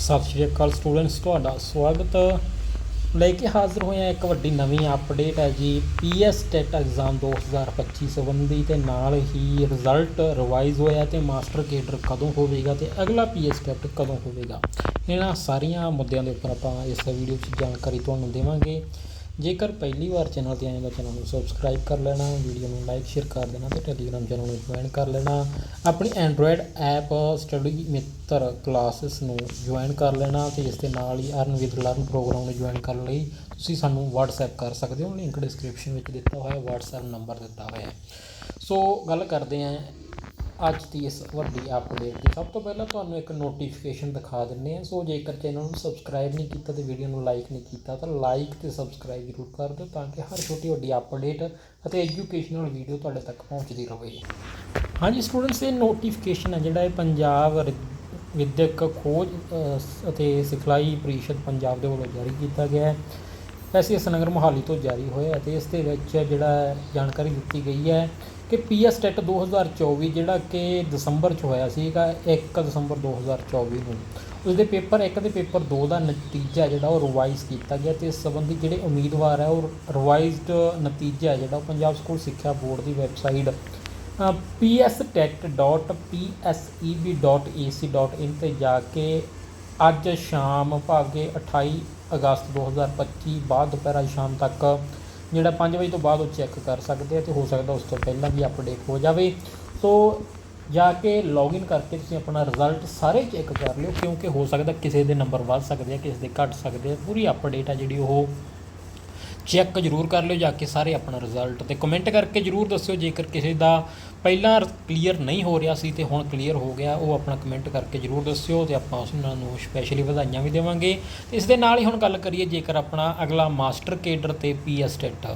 ਸਤਿ ਸ਼੍ਰੀ ਅਕਾਲ ਸਟੂਡੈਂਟਸ ਤੁਹਾਡਾ ਸਵਾਗਤ। ਲੈ ਕੇ ਹਾਜ਼ਰ ਹੋਏ ਹਾਂ ਇੱਕ ਵੱਡੀ ਨਵੀਂ ਅਪਡੇਟ ਹੈ ਜੀ ਪੀਐਸ ਟੈਟ ਐਗਜ਼ਾਮ 2025 ਸੰਬੰਧੀ ਤੇ ਨਾਲ ਹੀ ਰਿਜ਼ਲਟ ਰਿਵਾਈਜ਼ ਹੋਇਆ ਤੇ ਮਾਸਟਰ ਕੇਡਰ ਕਦੋਂ ਹੋਵੇਗਾ ਤੇ ਅਗਲਾ ਪੀਐਸ ਟੈਟ ਕਦੋਂ ਹੋਵੇਗਾ। ਇਹਨਾਂ ਸਾਰੀਆਂ ਮੁੱਦਿਆਂ ਦੇ ਉੱਪਰ ਆਪਾਂ ਇਸ ਵੀਡੀਓ 'ਚ ਜਾਣਕਾਰੀ ਤੁਹਾਨੂੰ ਦੇਵਾਂਗੇ। ਜੇਕਰ ਪਹਿਲੀ ਵਾਰ ਚੈਨਲ ਤੇ ਆਏ ਤਾਂ ਚੈਨਲ ਨੂੰ ਸਬਸਕ੍ਰਾਈਬ ਕਰ ਲੈਣਾ, ਵੀਡੀਓ ਨੂੰ ਲਾਈਕ ਸ਼ੇਅਰ ਕਰ ਦੇਣਾ ਤੇ ਟੈਲੀਗ੍ਰਾਮ ਚੈਨਲ ਨੂੰ ਜੁਆਇਨ ਕਰ ਲੈਣਾ। ਆਪਣੀ Android app study Mitra classes ਨੂੰ ਜੁਆਇਨ ਕਰ ਲੈਣਾ ਤੇ ਇਸ ਦੇ ਨਾਲ ਹੀ ਅਰਨ ਵਿਦ ਲਰਨ ਪ੍ਰੋਗਰਾਮ ਨੂੰ ਜੁਆਇਨ ਕਰਨ ਲਈ ਤੁਸੀਂ ਸਾਨੂੰ WhatsApp ਕਰ ਸਕਦੇ ਹੋ। ਲਿੰਕ ਡਿਸਕ੍ਰਿਪਸ਼ਨ ਵਿੱਚ ਦਿੱਤਾ ਹੋਇਆ ਹੈ, WhatsApp ਨੰਬਰ ਦਿੱਤਾ ਹੋਇਆ ਸੋ ਗੱਲ ਕਰਦੇ ਹਾਂ ਅੱਜ ਦੀ ਇਸ ਵੱਡੀ ਅਪਡੇਟ ਦੀ ਸਭ ਤੋਂ ਪਹਿਲਾਂ ਤੁਹਾਨੂੰ ਇੱਕ ਨੋਟੀਫਿਕੇਸ਼ਨ ਦਿਖਾ ਦਿੰਨੇ ਆ ਸੋ ਜੇਕਰ ਚੈਨਲ ਨੂੰ ਸਬਸਕ੍ਰਾਈਬ ਨਹੀਂ ਕੀਤਾ ਤੇ ਵੀਡੀਓ ਨੂੰ ਲਾਈਕ ਨਹੀਂ ਕੀਤਾ, ਤਾਂ ਲਾਈਕ ਤੇ ਸਬਸਕ੍ਰਾਈਬ ਜ਼ਰੂਰ ਕਰ ਦਿਓ ਤਾਂ ਕਿ ਹਰ ਛੋਟੀ ਵੱਡੀ ਅਪਡੇਟ ਅਤੇ ਐਜੂਕੇਸ਼ਨਲ ਵੀਡੀਓ ਤੁਹਾਡੇ ਤੱਕ ਪਹੁੰਚਦੀ ਰਹੇ ਹਾਂਜੀ ਸਟੂਡੈਂਟਸ ਇਹ ਨੋਟੀਫਿਕੇਸ਼ਨ ਹੈ ਜਿਹੜਾ ਇਹ ਪੰਜਾਬ ਰਿ- ਵਿਦਿਅਕ ਖੋਜ ਅਤੇ ਸਿਖਲਾਈ ਪ੍ਰੀਸ਼ਦ ਪੰਜਾਬ ਦੇ ਵੱਲੋਂ ਜਾਰੀ ਕੀਤਾ ਗਿਆ ਹੈ। ਵੈਸੇ ਇਸ ਨਗਰ ਮੋਹਾਲੀ ਤੋਂ ਜਾਰੀ ਹੋਇਆ ਅਤੇ ਇਸ ਦੇ ਵਿੱਚ ਜਿਹੜਾ ਜਾਣਕਾਰੀ ਦਿੱਤੀ ਗਈ ਹੈ ਕਿ ਪੀਐਸ ਟੈਟ 2024 ਜਿਹੜਾ ਕਿ ਦਸੰਬਰ 'ਚ ਹੋਇਆ ਸੀਗਾ 1 ਦਸੰਬਰ 2024 ਨੂੰ। ਉਸਦੇ ਪੇਪਰ 1 ਤੇ ਪੇਪਰ 2 ਦਾ ਨਤੀਜਾ ਜਿਹੜਾ ਉਹ ਰਿਵਾਈਜ਼ ਕੀਤਾ ਗਿਆ ਤੇ ਇਸ ਸੰਬੰਧੀ ਜਿਹੜੇ ਉਮੀਦਵਾਰ ਹੈ ਉਹ ਰਿਵਾਈਜ਼ਡ ਨਤੀਜਾ ਜਿਹੜਾ ਉਹ ਪੰਜਾਬ ਸਕੂਲ ਸਿੱਖਿਆ ਬੋਰਡ ਦੀ ਵੈਬਸਾਈਟ pstet.pseb.ac.in ਤੇ ਜਾ ਕੇ ਅੱਜ ਸ਼ਾਮ ਭਾਗੇ 28 ਅਗਸਤ 2025 ਬਾਅਦ ਦੁਪਹਿਰ ਸ਼ਾਮ ਤੱਕ ਜਿਹੜਾ 5 ਵਜੇ ਤੋਂ ਬਾਅਦ ਉਹ ਚੈੱਕ ਕਰ ਸਕਦੇ ਆ ਤੇ ਹੋ ਸਕਦਾ ਉਸ ਤੋਂ ਪਹਿਲਾਂ ਵੀ ਅਪਡੇਟ ਹੋ ਜਾਵੇ। ਸੋ ਜਾ ਕੇ ਲੌਗਇਨ ਕਰਕੇ ਤੁਸੀਂ ਆਪਣਾ ਰਿਜ਼ਲਟ ਸਾਰੇ ਚੈੱਕ ਕਰ ਲਿਓ, ਕਿਉਂਕਿ ਹੋ ਸਕਦਾ ਕਿਸੇ ਦੇ ਨੰਬਰ ਵੱਧ ਸਕਦੇ ਆ, ਕਿਸੇ ਦੇ ਘਟ ਸਕਦੇ ਆ। ਪੂਰੀ ਅਪਡੇਟ ਆ ਜਿਹੜੀ ਉਹ ਚੈੱਕ ਜ਼ਰੂਰ ਕਰ ਲਿਓ, ਜਾ ਕੇ ਸਾਰੇ ਆਪਣਾ ਰਿਜ਼ਲਟ ਤੇ ਕਮੈਂਟ ਕਰਕੇ ਜ਼ਰੂਰ ਦੱਸਿਓ। ਜੇਕਰ ਕਿਸੇ ਦਾ ਪਹਿਲਾਂ ਕਲੀਅਰ ਨਹੀਂ ਹੋ ਰਿਹਾ ਸੀ ਤੇ ਹੁਣ ਕਲੀਅਰ ਹੋ ਗਿਆ, ਉਹ ਆਪਣਾ ਕਮੈਂਟ ਕਰਕੇ ਜ਼ਰੂਰ ਦੱਸਿਓ ਤੇ ਆਪਾਂ ਉਸ ਨੂੰ ਸਪੈਸ਼ਲੀ ਵਧਾਈਆਂ ਵੀ ਦੇਵਾਂਗੇ। ਤੇ ਇਸ ਦੇ ਨਾਲ ਹੀ ਹੁਣ ਗੱਲ ਕਰੀਏ, ਜੇਕਰ ਆਪਣਾ ਅਗਲਾ ਮਾਸਟਰ ਕੇਡਰ ਤੇ ਪੀਐਸ ਟੈਟ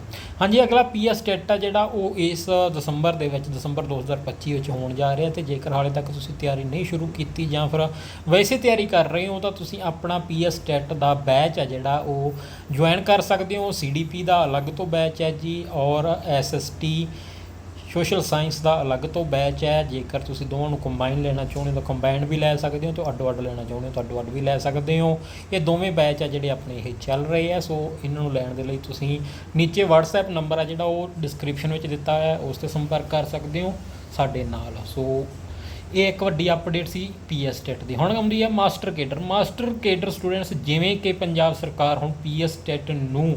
ਹਾਂਜੀ, ਅਗਲਾ ਪੀਐਸ ਟੈਟ ਆ ਜਿਹੜਾ ਉਹ ਇਸ ਦਸੰਬਰ ਦੇ ਵਿੱਚ, ਦਸੰਬਰ 2025 ਵਿੱਚ ਹੋਣ ਜਾ ਰਿਹਾ ਤੇ ਜੇਕਰ ਹਾਲੇ ਤੱਕ ਤੁਸੀਂ ਤਿਆਰੀ ਨਹੀਂ ਸ਼ੁਰੂ ਕੀਤੀ ਜਾਂ ਫਿਰ ਵੈਸੇ ਤਿਆਰੀ ਕਰ ਰਹੇ ਹੋ, ਤਾਂ ਤੁਸੀਂ ਆਪਣਾ ਪੀਐਸ ਟੈਟ ਦਾ ਬੈਚ ਆ ਜਿਹੜਾ ਉਹ ਜੁਆਇਨ ਕਰ ਸਕਦੇ ਹੋ। ਸੀਡੀਪੀ ਦਾ ਅਲੱਗ ਤੋਂ ਬੈਚ ਹੈ ਜੀ ਔਰ ਐਸਐਸਟੀ ਸੋਸ਼ਲ ਸਾਇੰਸ ਦਾ ਅਲੱਗ ਤੋਂ ਬੈਚ ਹੈ। ਜੇਕਰ ਤੁਸੀਂ ਦੋਵਾਂ ਨੂੰ ਕੰਬਾਈਨ ਲੈਣਾ ਚਾਹੁੰਦੇ ਹੋ ਤਾਂ ਕੰਬਾਈਨ ਵੀ ਲੈ ਸਕਦੇ ਹੋ ਤੇ ਅੱਡੋ ਅੱਡ ਲੈਣਾ ਚਾਹੁੰਦੇ ਹੋ ਤਾਂ ਅੱਡੋ ਅੱਡ ਵੀ ਲੈ ਸਕਦੇ ਹੋ। ਇਹ ਦੋਵੇਂ ਬੈਚ ਆ ਜਿਹੜੇ ਆਪਣੇ ਇਹ ਚੱਲ ਰਹੇ ਆ। ਸੋ ਇਹਨਾਂ ਨੂੰ ਲੈਣ ਦੇ ਲਈ ਤੁਸੀਂ ਨੀਚੇ WhatsApp ਨੰਬਰ ਆ ਜਿਹੜਾ ਉਹ ਡਿਸਕ੍ਰਿਪਸ਼ਨ ਵਿੱਚ ਦਿੱਤਾ ਹੈ। ਉਸ ਤੇ ਸੰਪਰਕ ਕਰ ਸਕਦੇ ਹੋ ਸਾਡੇ ਨਾਲ। ਸੋ ਇਹ ਇੱਕ ਵੱਡੀ ਅਪਡੇਟ ਸੀ ਪੀਐਸ ਟੈਟ ਦੀ। ਹੁਣ ਆਉਂਦੀ ਹੈ master cadre. Master cadre students ਜਿਵੇਂ ਕਿ ਪੰਜਾਬ ਸਰਕਾਰ ਹੁਣ ਪੀਐਸ ਟੈਟ ਨੂੰ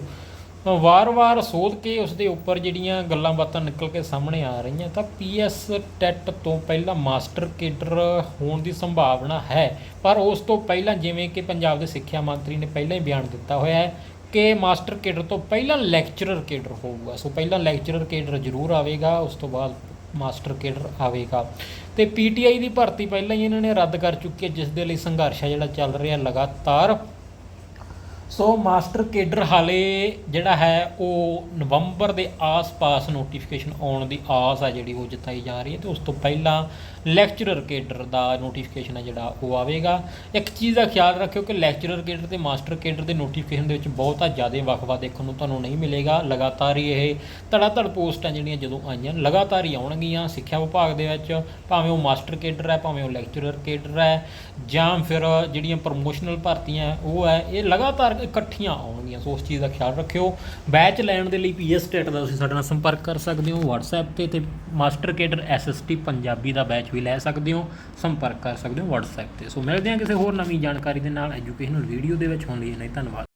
ਵਾਰ-ਵਾਰ ਸੋਧ ਕੇ ਉਸ ਦੇ ਉੱਪਰ ਜਿਹੜੀਆਂ ਗੱਲਾਂ ਬਾਤਾਂ ਨਿਕਲ ਕੇ ਸਾਹਮਣੇ ਆ ਰਹੀਆਂ, ਤਾਂ ਪੀਐਸ ਟੈਟ ਤੋਂ ਪਹਿਲਾਂ ਮਾਸਟਰ ਕੇਡਰ ਹੋਣ ਦੀ ਸੰਭਾਵਨਾ ਹੈ। ਪਰ ਉਸ ਤੋਂ ਪਹਿਲਾਂ ਜਿਵੇਂ ਕਿ ਪੰਜਾਬ ਦੇ ਸਿੱਖਿਆ ਮੰਤਰੀ ਨੇ ਪਹਿਲਾਂ ਹੀ ਬਿਆਨ ਦਿੱਤਾ ਹੋਇਆ ਹੈ ਕਿ ਮਾਸਟਰ ਕੇਡਰ ਤੋਂ ਪਹਿਲਾਂ ਲੈਕਚਰਰ ਕੇਡਰ ਹੋਊਗਾ। ਸੋ ਪਹਿਲਾਂ ਲੈਕਚਰਰ ਕੇਡਰ ਜ਼ਰੂਰ ਆਵੇਗਾ, ਉਸ ਤੋਂ ਬਾਅਦ ਮਾਸਟਰ ਕੇਡਰ ਆਵੇਗਾ। ਤੇ ਪੀਟੀਆਈ ਦੀ ਭਰਤੀ ਪਹਿਲਾਂ ਹੀ ਇਹਨਾਂ ਨੇ ਰੱਦ ਕਰ ਚੁੱਕੀ ਹੈ, ਜਿਸ ਦੇ ਲਈ ਸੰਘਰਸ਼ ਹੈ ਜਿਹੜਾ ਚੱਲ ਰਿਹਾ ਲਗਾਤਾਰ। ਸੋ ਮਾਸਟਰ ਕੇਡਰ ਹਾਲੇ ਜਿਹੜਾ ਹੈ, ਉਹ ਨਵੰਬਰ ਦੇ ਆਸ-ਪਾਸ ਨੋਟੀਫਿਕੇਸ਼ਨ ਆਉਣ ਦੀ ਆਸ ਹੈ ਜਿਹੜੀ ਉਹ ਜਤਾਈ ਜਾ ਰਹੀ ਹੈ ਤੇ ਉਸ ਤੋਂ ਪਹਿਲਾਂ ਲੈਕਚਰਰ ਕੇਡਰ ਦਾ ਨੋਟੀਫਿਕੇਸ਼ਨ ਹੈ ਜਿਹੜਾ ਉਹ ਆਵੇਗਾ। ਇੱਕ ਚੀਜ਼ ਦਾ ਖਿਆਲ ਰੱਖਿਓ ਕਿ ਲੈਕਚਰਰ ਕੇਡਰ ਤੇ ਮਾਸਟਰ ਕੇਡਰ ਦੇ ਨੋਟੀਫਿਕੇਸ਼ਨ ਦੇ ਵਿੱਚ ਬਹੁਤਾ ਜ਼ਿਆਦਾ ਵਕਫਾ ਦੇਖਣ ਨੂੰ ਤੁਹਾਨੂੰ ਨਹੀਂ ਮਿਲੇਗਾ। ਲਗਾਤਾਰ ਹੀ ਇਹ ਧੜਾਧੜ ਪੋਸਟਾਂ ਜਿਹੜੀਆਂ ਜਦੋਂ ਆਈਆਂ, ਲਗਾਤਾਰ ਹੀ ਆਉਣਗੀਆਂ ਸਿੱਖਿਆ ਵਿਭਾਗ ਦੇ ਵਿੱਚ, ਭਾਵੇਂ ਉਹ ਮਾਸਟਰ ਕੇਡਰ ਹੈ, ਭਾਵੇਂ ਉਹ ਲੈਕਚਰਰ ਕੇਡਰ ਹੈ, ਜਾਂ ਫਿਰ ਜਿਹੜੀਆਂ ਪ੍ਰਮੋਸ਼ਨਲ ਭਰਤੀਆਂ ਉਹ ਹੈ, ਇਹ ਲਗਾਤਾਰ ਇਕੱਠੀਆਂ ਆਉਣਗੀਆਂ, ਸੋ ਉਸ ਚੀਜ਼ ਦਾ ਖਿਆਲ ਰੱਖਿਓ। ਬੈਚ ਲੈਣ ਦੇ ਲਈ ਪੀਐਸ ਸਟੇਟ ਦਾ ਤੁਸੀਂ ਸਾਡੇ ਨਾਲ ਸੰਪਰਕ ਕਰ ਸਕਦੇ ਹੋ, WhatsApp ਤੇ ਤੇ ਮਾਸਟਰ ਕੇਡਰ ਐਸਐਸਟੀ ਪੰਜਾਬੀ ਦਾ ਬੈਚ ਵੀ ਲੈ ਸਕਦੇ ਹੋ, ਸੰਪਰਕ ਕਰ ਸਕਦੇ ਹੋ WhatsApp ਤੇ। ਸੋ ਮਿਲਦੇ ਹਾਂ ਕਿਸੇ ਹੋਰ ਨਵੀਂ ਜਾਣਕਾਰੀ ਦੇ ਨਾਲ। ਐਜੂਕੇਸ਼ਨਲ ਵੀਡੀਓ ਦੇ ਵਿੱਚ ਹੋਣ ਲਈ ਨਹੀਂ ਧੰਨਵਾਦ।